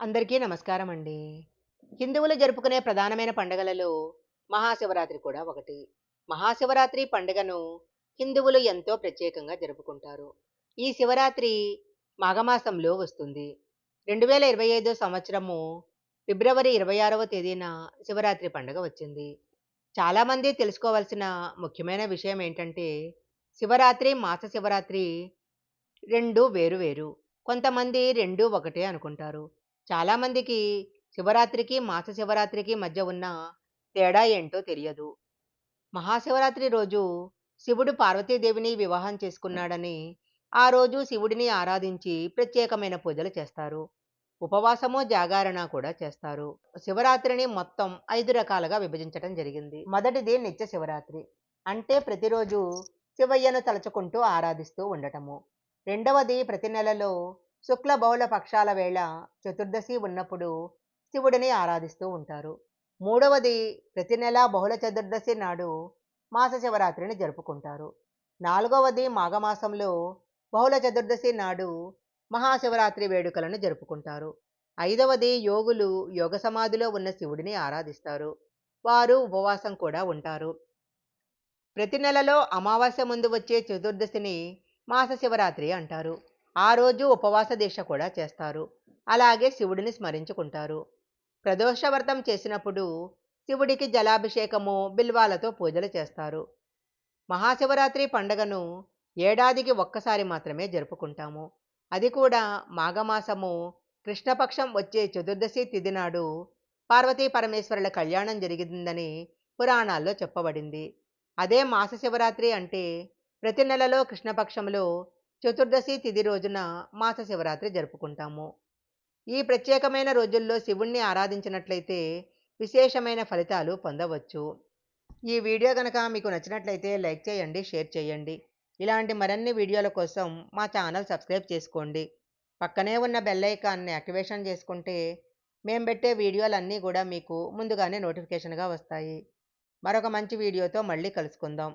అందరికీ నమస్కారం అండి హిందువులు జరుపుకునే ప్రధానమైన పండుగలలో మహాశివరాత్రి కూడా ఒకటి. మహాశివరాత్రి పండుగను హిందువులు ఎంతో ప్రత్యేకంగా జరుపుకుంటారు. ఈ శివరాత్రి మాఘమాసంలో వస్తుంది. రెండు వేల ఇరవై ఐదో సంవత్సరము ఫిబ్రవరి ఇరవై ఆరవ తేదీన శివరాత్రి పండుగ వచ్చింది. చాలామంది తెలుసుకోవాల్సిన ముఖ్యమైన విషయం ఏంటంటే శివరాత్రి మాస శివరాత్రి రెండు వేరు వేరు. కొంతమంది రెండు ఒకటే అనుకుంటారు. చాలామందికి శివరాత్రికి మాస శివరాత్రికి మధ్య ఉన్న తేడా ఏంటో తెలియదు. మహాశివరాత్రి రోజు శివుడు పార్వతీదేవిని వివాహం చేసుకున్నాడని ఆ రోజు శివుడిని ఆరాధించి ప్రత్యేకమైన పూజలు చేస్తారు. ఉపవాసము జాగారణ కూడా చేస్తారు. శివరాత్రిని మొత్తం ఐదు రకాలుగా విభజించడం జరిగింది. మొదటిది నిత్య శివరాత్రి. అంటే ప్రతిరోజు శివయ్యను తలుచుకుంటూ ఆరాధిస్తూ ఉండటము. రెండవది ప్రతి నెలలో శుక్ల బహుళ పక్షాల వేళ చతుర్దశి ఉన్నప్పుడు శివుడిని ఆరాధిస్తూ ఉంటారు. మూడవది ప్రతి నెల బహుళ చతుర్దశి నాడు మాస శివరాత్రిని జరుపుకుంటారు. నాలుగవది మాఘమాసంలో బహుళ చతుర్దశి నాడు మహాశివరాత్రి వేడుకలను జరుపుకుంటారు. ఐదవది యోగులు యోగ సమాధిలో ఉన్న శివుడిని ఆరాధిస్తారు. వారు ఉపవాసం కూడా ఉంటారు. ప్రతి నెలలో అమావాస్య ముందు వచ్చే చతుర్దశిని మాస శివరాత్రి అంటారు. ఆ రోజు ఉపవాస దీక్ష కూడా చేస్తారు. అలాగే శివుడిని స్మరించుకుంటారు. ప్రదోషవ్రతం చేసినప్పుడు శివుడికి జలాభిషేకము బిల్వాలతో పూజలు చేస్తారు. మహాశివరాత్రి పండుగను ఏడాదికి ఒక్కసారి మాత్రమే జరుపుకుంటాము. అది కూడా మాఘమాసము కృష్ణపక్షం వచ్చే చతుర్దశి తిథి నాడు పార్వతీ పరమేశ్వరుల కళ్యాణం జరిగిందని పురాణాల్లో చెప్పబడింది. అదే మాస శివరాత్రి అంటే ప్రతి నెలలో కృష్ణపక్షంలో చతుర్దశి తిథి రోజున మాస శివరాత్రి జరుపుకుంటాము. ఈ ప్రత్యేకమైన రోజుల్లో శివుణ్ణి ఆరాధించినట్లయితే విశేషమైన ఫలితాలు పొందవచ్చు. ఈ వీడియో కనుక మీకు నచ్చినట్లయితే లైక్ చేయండి షేర్ చేయండి. ఇలాంటి మరిన్ని వీడియోల కోసం మా ఛానల్ సబ్స్క్రైబ్ చేసుకోండి. పక్కనే ఉన్న బెల్ ఐకాన్ని యాక్టివేషన్ చేసుకుంటే మేము పెట్టే వీడియోలన్నీ కూడా మీకు ముందుగానే నోటిఫికేషన్గా వస్తాయి. మరొక మంచి వీడియోతో మళ్ళీ కలుసుకుందాం.